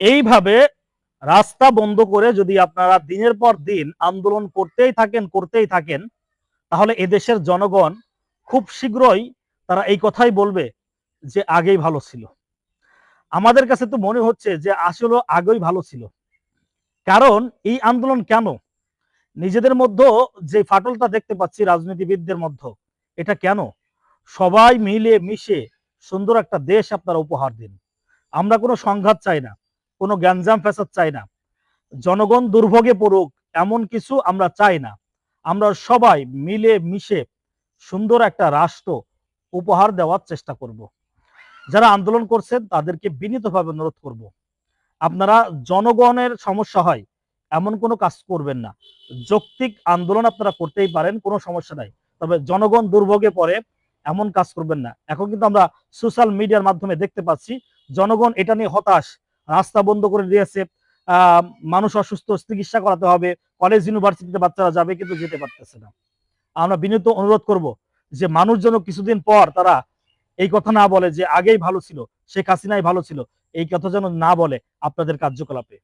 এইভাবে রাস্তা বন্ধ করে যদি আপনারা দিনের পর দিন আন্দোলন করতেই থাকেন করতেই থাকেন, তাহলে এদেশের জনগণ খুব শীঘ্রই তারা এই কথাই বলবে যে আগেই ভালো ছিল। আমাদের কাছে তো মনে হচ্ছে যে আসলে আগেই ভালো ছিল। কারণ এই আন্দোলন কেন? নিজেদের মধ্যে যে ফাটলটা দেখতে পাচ্ছি রাজনীতিবিদদের মধ্যে, এটা কেন? সবাই মিলে মিশে সুন্দর একটা দেশ আপনারা উপহার দিন। আমরা কোনো সংঘাত চাই না। কোনো গ্যাঞ্জাম ফ্যাসাদ চাই না। জনগণ দুর্ভোগে পড়ুক, এমন কিছু আমরা চাই না। আমরা সবাই মিলে মিশে সুন্দর একটা রাষ্ট্র উপহার দেওয়ার চেষ্টা করব। যারা আন্দোলন করছেন, তাদেরকে বিনীতভাবে অনুরোধ করব। আপনারা জনগণের সমস্যা হয়, এমন কোনো কাজ করবেন না। যৌক্তিক আন্দোলন আপনারা করতেই পারেন, কোনো সমস্যা নাই। তবে জনগণ দুর্ভোগে পড়ে, এমন কাজ করবেন না। এখন কিন্তু আমরা সোশ্যাল মিডিয়ার মাধ্যমে দেখতে পাচ্ছি, জনগণ এটা নিয়ে হতাশ। রাস্তা বন্ধ করে দিয়েছে মানুষ অসুস্থ, চিকিৎসা করাতে হবে কলেজ ইউনিভার্সিটিতে বাচ্চারা যাবে কিন্তু যেতে পারতেছে না। আমরা বিনীত অনুরোধ করব যে মানুষ যেন কিছুদিন পর তারা এই কথা না বলে যে আগেই ভালো ছিল, শেখ হাসিনাই ভালো ছিল, এই কথা যেন না বলে আপনাদের কার্যকলাপে।